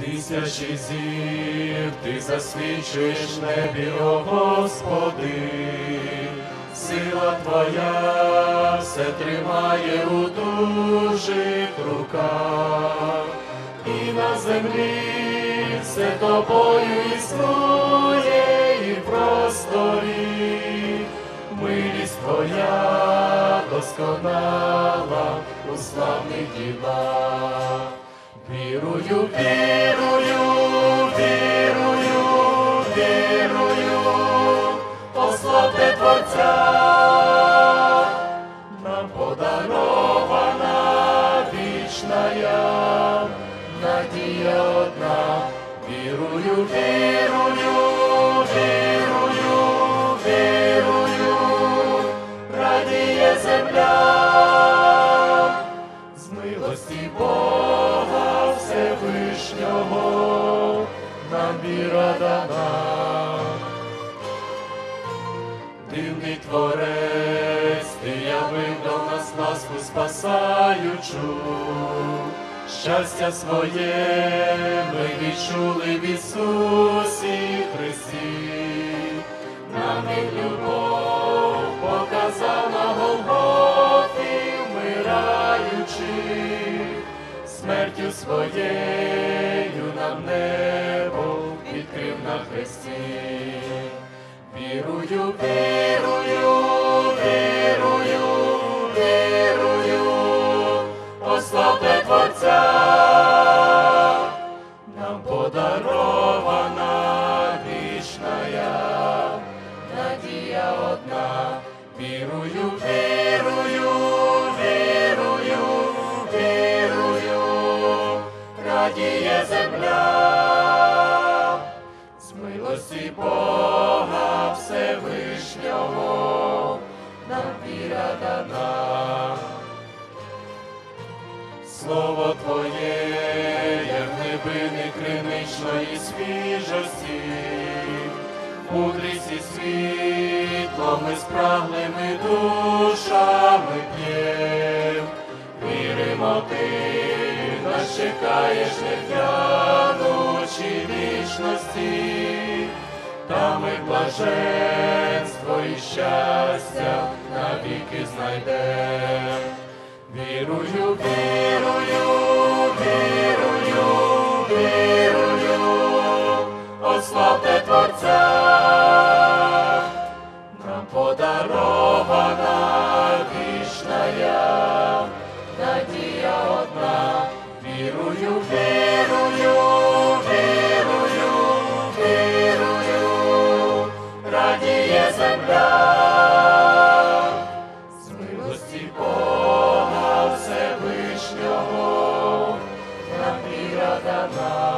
Тисячі зір ти засвічуєш небі, о Господи, сила Твоя все тримає у дужих руках, і на землі все тобою існує і в просторі, милість Твоя досконала у славних ділах. Вірую, вірую, вірую, вірую, послати Творця, нам подарована вічна надія одна, вірую, вірую, нам віра дана. Дивний творець, ти явив до нас ласку спасаючу, щастя своє ми відчули в Ісусі Христі, нам любов показала Голгофі, вмираючи, смертю своєю нам небо хресті. Вірую, вірую, вірую, вірую, пославте Творця, нам подарована вічна надія одна, вірую, вірую, вірую, вірую, радіє земля Бога Всевишнього нам дана. Слово Твоє, як глибини криничної свіжості, мудрість і світло ми спраглими душами п'єм, віримо ти, нас чекаєш невтянучі вічності, та і блаженство і щастя навіки знайдем. Вірую, вірую, вірую, вірую, ославте милості Бога Всевишнього, нам віра дана.